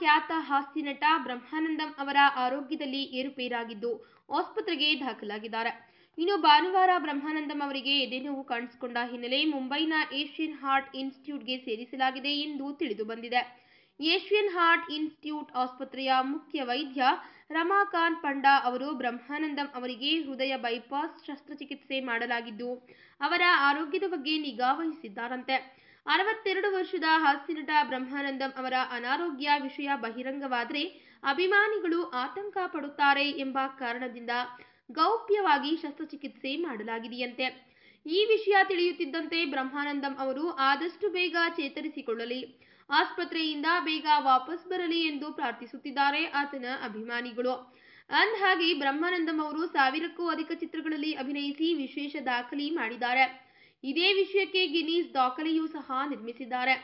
ಖ್ಯಾತ ಹಾಸ್ಯ ನಟ ಬ್ರಹ್ಮಾನಂದಂ ಅವರ ಆರೋಗ್ಯದಲ್ಲಿ ಏರುಪೇರಾಗಿದ್ದು ಆಸ್ಪತ್ರೆಗೆ ದಾಖಲಾಗಿದ್ದಾರೆ. ಇನ್ನು ಭಾನುವಾರ ಬ್ರಹ್ಮಾನಂದಂ ಅವರಿಗೆ ಎದೆನೋವು ಕಾಣಿಸಿಕೊಂಡ ಹಿನ್ನೆಲೆ ಮುಂಬೈನ ಏಷ್ಯನ್ ಹಾರ್ಟ್ ಇನ್ಸ್ಟಿಟ್ಯೂಟ್ಗೆ ಸೇರಿಸಲಾಗಿದೆ ಎಂದು ತಿಳಿದು ಬಂದಿದೆ. ಏಷ್ಯನ್ ಹಾರ್ಟ್ ಇನ್ಸ್ಟಿಟ್ಯೂಟ್ ಆಸ್ಪತ್ರೆಯ ಮುಖ್ಯ ವೈದ್ಯ ರಮಾಕಾಂತ್ ಪಂಡಾ ಅವರು ಬ್ರಹ್ಮಾನಂದಂ ಅವರಿಗೆ ಹೃದಯ ಬೈಪಾಸ್ ಶಸ್ತ್ರಚಿಕಿತ್ಸೆ ಮಾಡಲಾಗಿದ್ದು, ಅವರ ಆರೋಗ್ಯದ ಬಗ್ಗೆ ನಿಗಾ ವಹಿಸಿದ್ದಾರಂತೆ. ಅರವತ್ತೆರಡು ವರ್ಷದ ಹಾಸ್ಯ ನಟ ಬ್ರಹ್ಮಾನಂದಂ ಅವರ ಅನಾರೋಗ್ಯ ವಿಷಯ ಬಹಿರಂಗವಾದರೆ ಅಭಿಮಾನಿಗಳು ಆತಂಕ ಪಡುತ್ತಾರೆ ಎಂಬ ಕಾರಣದಿಂದ ಗೌಪ್ಯವಾಗಿ ಶಸ್ತ್ರಚಿಕಿತ್ಸೆ ಮಾಡಲಾಗಿದೆಯಂತೆ. ಈ ವಿಷಯ ತಿಳಿಯುತ್ತಿದ್ದಂತೆ ಬ್ರಹ್ಮಾನಂದಂ ಅವರು ಆದಷ್ಟು ಬೇಗ ಚೇತರಿಸಿಕೊಳ್ಳಲಿ. ಆಸ್ಪತ್ರೆಯಿಂದ ಬೇಗ ವಾಪಸ್ ಬರಲಿ ಎಂದು ಪ್ರಾರ್ಥಿಸುತ್ತಿದ್ದಾರೆ ಆತನ ಅಭಿಮಾನಿಗಳು. ಅಂದಹಾಗೆ ಬ್ರಹ್ಮಾನಂದಂ ಅವರು ಸಾವಿರಕ್ಕೂ ಅಧಿಕ ಚಿತ್ರಗಳಲ್ಲಿ ಅಭಿನಯಿಸಿ ವಿಶೇಷ ದಾಖಲೆ ಮಾಡಿದ್ದಾರೆ. ಇದೇ ವಿಷಯಕ್ಕೆ ಗಿನೀಸ್ ದಾಖಲೆಯೂ ಸಹ ನಿರ್ಮಿಸಿದ್ದಾರೆ.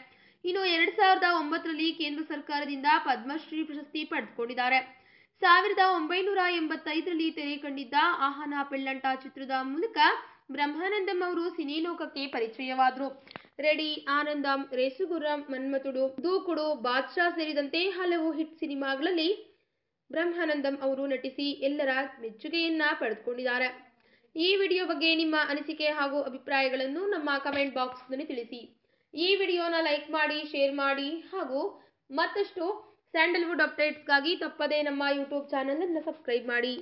ಇನ್ನು ಎರಡ್ ಸಾವಿರದ ಒಂಬತ್ತರಲ್ಲಿ ಕೇಂದ್ರ ಸರ್ಕಾರದಿಂದ ಪದ್ಮಶ್ರೀ ಪ್ರಶಸ್ತಿ ಪಡೆದುಕೊಂಡಿದ್ದಾರೆ. ಸಾವಿರದ ಒಂಬೈನೂರ ಎಂಬತ್ತೈದರಲ್ಲಿ ತೆರೆ ಕಂಡಿದ್ದ ಆಹನ ಪೆಳ್ಳಂಟ ಚಿತ್ರದ ಮೂಲಕ ಬ್ರಹ್ಮಾನಂದಂ ಅವರು ಸಿನಿಲೋಕಕ್ಕೆ ಪರಿಚಯವಾದರು. ರೆಡಿ, ಆನಂದಂ ರೇಸುಗುರ್ರಂ ಮನ್ಮಥುಡು, ದೂಕುಡು, ಬಾದ್ಶಾ ಸೇರಿದಂತೆ ಹಲವು ಹಿಟ್ ಸಿನಿಮಾಗಳಲ್ಲಿ ಬ್ರಹ್ಮಾನಂದಂ ಅವರು ನಟಿಸಿ ಎಲ್ಲರ ಮೆಚ್ಚುಗೆಯನ್ನ ಪಡೆದುಕೊಂಡಿದ್ದಾರೆ. ಈ ವಿಡಿಯೋ ಬಗ್ಗೆ ನಿಮ್ಮ ಅನಿಸಿಕೆ ಹಾಗೂ ಅಭಿಪ್ರಾಯಗಳನ್ನು ನಮ್ಮ ಕಮೆಂಟ್ ಬಾಕ್ಸ್ನಲ್ಲಿ ತಿಳಿಸಿ. ಈ ವಿಡಿಯೋನ ಲೈಕ್ ಮಾಡಿ, ಶೇರ್ ಮಾಡಿ ಹಾಗೂ ಮತ್ತಷ್ಟು ಸ್ಯಾಂಡಲ್ವುಡ್ ಅಪ್ಡೇಟ್ಸ್ಗಾಗಿ ತಪ್ಪದೇ ನಮ್ಮ ಯೂಟ್ಯೂಬ್ ಚಾನಲನ್ನು ಸಬ್ಸ್ಕ್ರೈಬ್ ಮಾಡಿ.